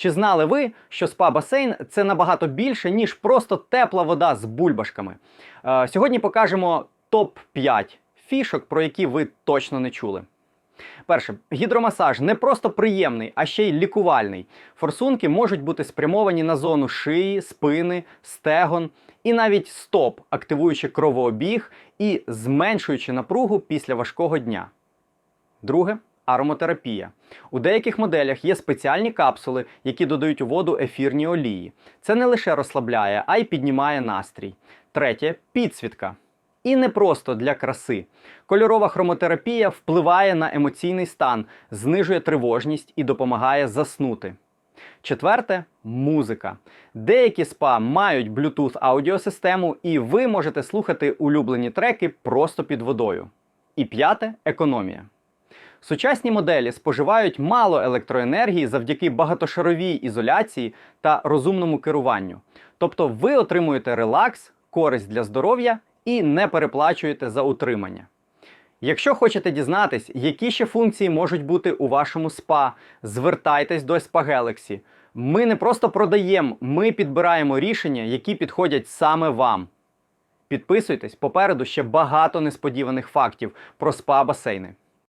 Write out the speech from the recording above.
Чи знали ви, що спа-басейн це набагато більше, ніж просто тепла вода з бульбашками? Е, сьогодні покажемо топ-5 фішок, про які ви точно не чули. Перше, гідромасаж не просто приємний, а ще й лікувальний. Форсунки можуть бути спрямовані на зону шиї, спини, стегон і навіть стоп, активуючи кровообіг і зменшуючи напругу після важкого дня. Друге ароматерапія. У деяких моделях є спеціальні капсули, які додають у воду ефірні олії. Це не лише розслабляє, а й піднімає настрій. Третє підсвітка. І не просто для краси. Кольорова хромотерапія впливає на емоційний стан, знижує тривожність і допомагає заснути. Четверте музика. Деякі спа мають Bluetooth аудіосистему, і ви можете слухати улюблені треки просто під водою. І п'яте економія. Сучасні моделі споживають мало електроенергії завдяки багатошаровій ізоляції та розумному керуванню. Тобто ви отримуєте релакс, користь для здоров'я і не переплачуєте за утримання. Якщо хочете дізнатись, які ще функції можуть бути у вашому спа, звертайтесь до Spa Galaxy. Ми не просто продаємо, ми підбираємо рішення, які підходять саме вам. Підписуйтесь, попереду ще багато несподіваних фактів про спа-басейни.